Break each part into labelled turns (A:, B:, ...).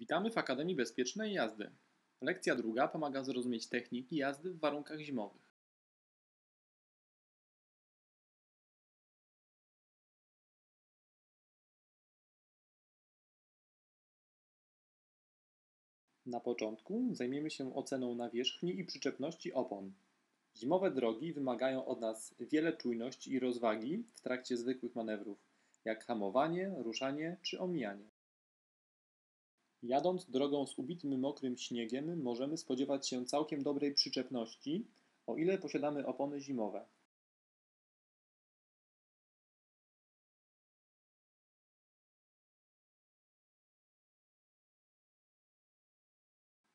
A: Witamy w Akademii Bezpiecznej Jazdy. Lekcja druga pomaga zrozumieć techniki jazdy w warunkach zimowych. Na początku zajmiemy się oceną nawierzchni i przyczepności opon. Zimowe drogi wymagają od nas wiele czujności i rozwagi w trakcie zwykłych manewrów, jak hamowanie, ruszanie czy omijanie. Jadąc drogą z ubitym mokrym śniegiem możemy spodziewać się całkiem dobrej przyczepności, o ile posiadamy opony zimowe.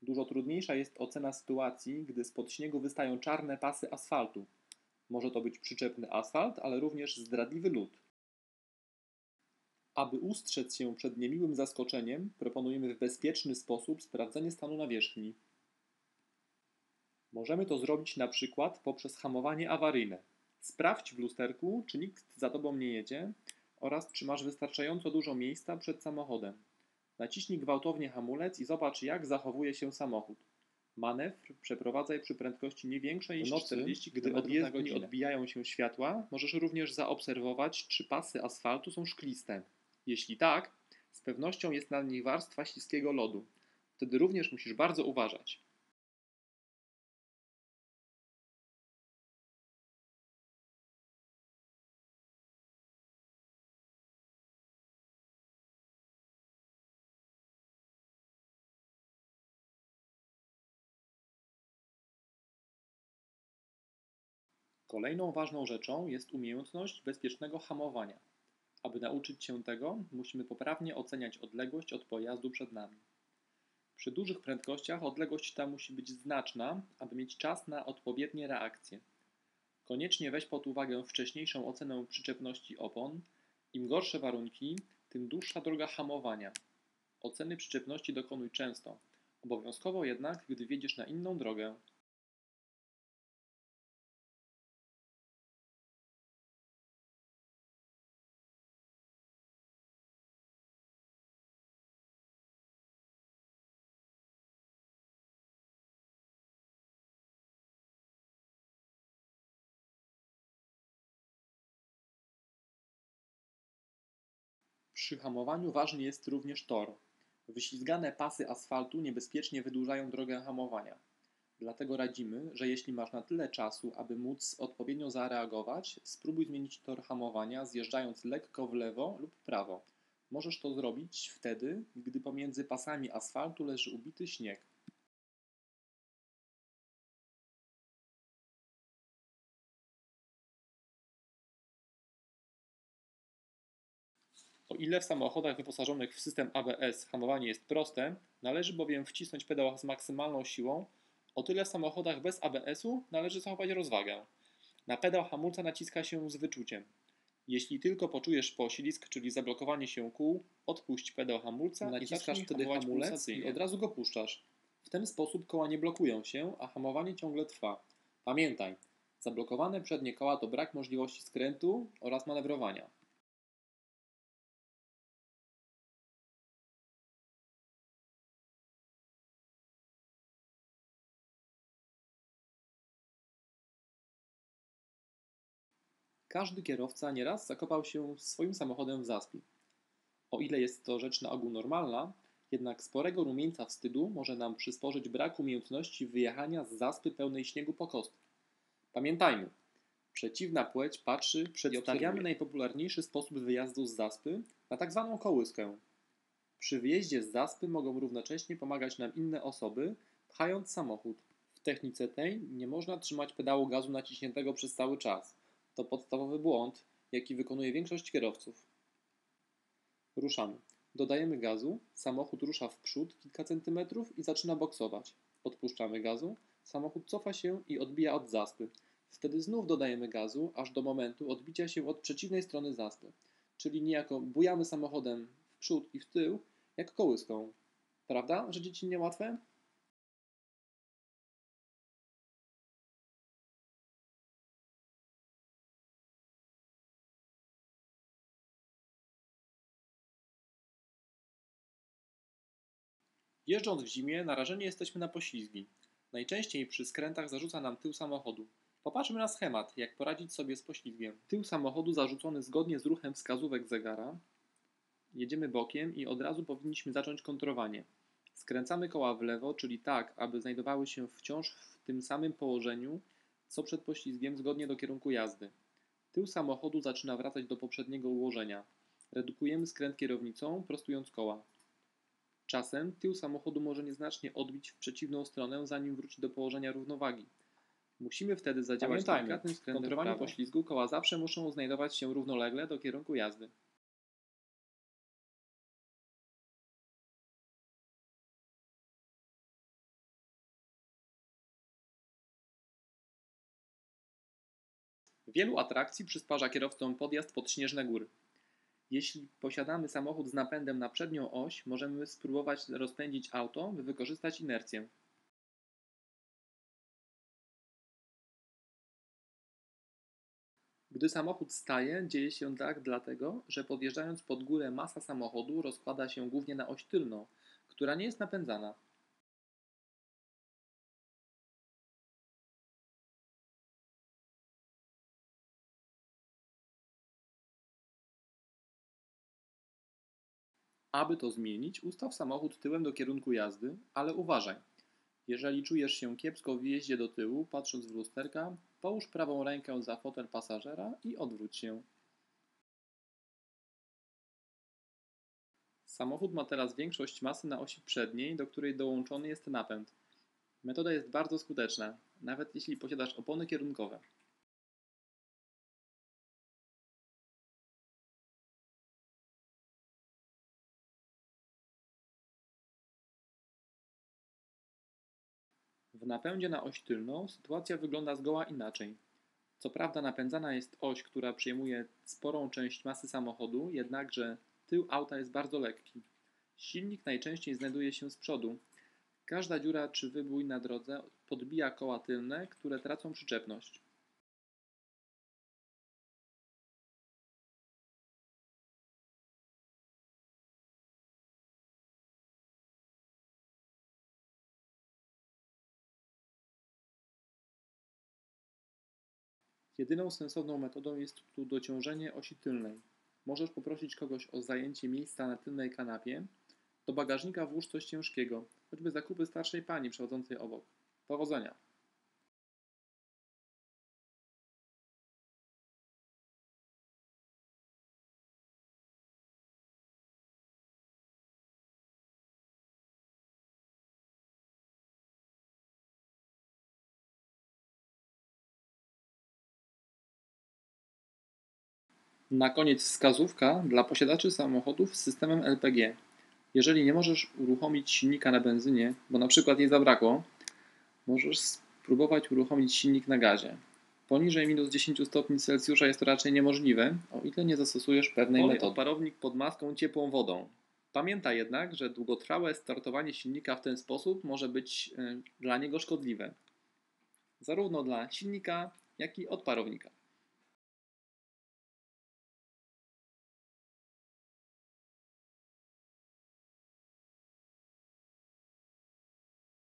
A: Dużo trudniejsza jest ocena sytuacji, gdy spod śniegu wystają czarne pasy asfaltu. Może to być przyczepny asfalt, ale również zdradliwy lód. Aby ustrzec się przed niemiłym zaskoczeniem, proponujemy w bezpieczny sposób sprawdzenie stanu nawierzchni. Możemy to zrobić na przykład poprzez hamowanie awaryjne. Sprawdź w lusterku, czy nikt za tobą nie jedzie oraz czy masz wystarczająco dużo miejsca przed samochodem. Naciśnij gwałtownie hamulec i zobacz, jak zachowuje się samochód. Manewr przeprowadzaj przy prędkości nie większej niż 40 Gdy od jezdni odbijają się światła, możesz również zaobserwować, czy pasy asfaltu są szkliste. Jeśli tak, z pewnością jest na nich warstwa śliskiego lodu. Wtedy również musisz bardzo uważać. Kolejną ważną rzeczą jest umiejętność bezpiecznego hamowania. Aby nauczyć się tego, musimy poprawnie oceniać odległość od pojazdu przed nami. Przy dużych prędkościach odległość ta musi być znaczna, aby mieć czas na odpowiednie reakcje. Koniecznie weź pod uwagę wcześniejszą ocenę przyczepności opon. Im gorsze warunki, tym dłuższa droga hamowania. Oceny przyczepności dokonuj często, obowiązkowo jednak, gdy wiedziesz na inną drogę. Przy hamowaniu ważny jest również tor. Wyślizgane pasy asfaltu niebezpiecznie wydłużają drogę hamowania. Dlatego radzimy, że jeśli masz na tyle czasu, aby móc odpowiednio zareagować, spróbuj zmienić tor hamowania, zjeżdżając lekko w lewo lub prawo. Możesz to zrobić wtedy, gdy pomiędzy pasami asfaltu leży ubity śnieg. O ile w samochodach wyposażonych w system ABS hamowanie jest proste, należy bowiem wcisnąć pedał z maksymalną siłą, o tyle w samochodach bez ABS-u należy zachować rozwagę. Na pedał hamulca naciska się z wyczuciem. Jeśli tylko poczujesz poślizg, czyli zablokowanie się kół, odpuść pedał hamulca naciskasz i wtedy hamulec i od razu go puszczasz. W ten sposób koła nie blokują się, a hamowanie ciągle trwa. Pamiętaj, zablokowane przednie koła to brak możliwości skrętu oraz manewrowania. Każdy kierowca nieraz zakopał się swoim samochodem w zaspie. O ile jest to rzecz na ogół normalna, jednak sporego rumieńca wstydu może nam przysporzyć brak umiejętności wyjechania z zaspy pełnej śniegu po kostki. Pamiętajmy, przeciwna płeć patrzy, przedstawiamy najpopularniejszy sposób wyjazdu z zaspy na tak zwaną kołyskę. Przy wyjeździe z zaspy mogą równocześnie pomagać nam inne osoby, pchając samochód. W technice tej nie można trzymać pedału gazu naciśniętego przez cały czas – to podstawowy błąd, jaki wykonuje większość kierowców. Ruszamy. Dodajemy gazu, samochód rusza w przód kilka centymetrów i zaczyna boksować. Odpuszczamy gazu, samochód cofa się i odbija od zaspy. Wtedy znów dodajemy gazu, aż do momentu odbicia się od przeciwnej strony zaspy. Czyli niejako bujamy samochodem w przód i w tył, jak kołyską. Prawda, że dzieci niełatwe? Jeżdżąc w zimie, narażeni jesteśmy na poślizgi. Najczęściej przy skrętach zarzuca nam tył samochodu. Popatrzmy na schemat, jak poradzić sobie z poślizgiem. Tył samochodu zarzucony zgodnie z ruchem wskazówek zegara. Jedziemy bokiem i od razu powinniśmy zacząć kontrowanie. Skręcamy koła w lewo, czyli tak, aby znajdowały się wciąż w tym samym położeniu, co przed poślizgiem, zgodnie do kierunku jazdy. Tył samochodu zaczyna wracać do poprzedniego ułożenia. Redukujemy skręt kierownicą, prostując koła. Czasem tył samochodu może nieznacznie odbić w przeciwną stronę, zanim wróci do położenia równowagi. Musimy wtedy zadziałać delikatnym skrętem prawo. poślizgu koła zawsze muszą znajdować się równolegle do kierunku jazdy. Wielu atrakcji przysparza kierowcom podjazd pod śnieżne góry. Jeśli posiadamy samochód z napędem na przednią oś, możemy spróbować rozpędzić auto, by wykorzystać inercję. Gdy samochód staje, dzieje się tak dlatego, że podjeżdżając pod górę masa samochodu rozkłada się głównie na oś tylną, która nie jest napędzana. Aby to zmienić, ustaw samochód tyłem do kierunku jazdy, ale uważaj. Jeżeli czujesz się kiepsko w jeździe do tyłu, patrząc w lusterka, połóż prawą rękę za fotel pasażera i odwróć się. Samochód ma teraz większość masy na osi przedniej, do której dołączony jest napęd. Metoda jest bardzo skuteczna, nawet jeśli posiadasz opony kierunkowe. W napędzie na oś tylną sytuacja wygląda zgoła inaczej. Co prawda napędzana jest oś, która przyjmuje sporą część masy samochodu, jednakże tył auta jest bardzo lekki. Silnik najczęściej znajduje się z przodu. Każda dziura czy wybój na drodze podbija koła tylne, które tracą przyczepność. Jedyną sensowną metodą jest tu dociążenie osi tylnej. Możesz poprosić kogoś o zajęcie miejsca na tylnej kanapie. Do bagażnika włóż coś ciężkiego, choćby zakupy starszej pani przechodzącej obok. Powodzenia! Na koniec wskazówka dla posiadaczy samochodów z systemem LPG. Jeżeli nie możesz uruchomić silnika na benzynie, bo na przykład jej zabrakło, możesz spróbować uruchomić silnik na gazie. Poniżej minus 10 stopni Celsjusza jest to raczej niemożliwe, o ile nie zastosujesz pewnej
B: Olej
A: metody. parownik pod maską ciepłą wodą. Pamiętaj jednak, że długotrwałe startowanie silnika w ten sposób może być y, dla niego szkodliwe. Zarówno dla silnika, jak i odparownika.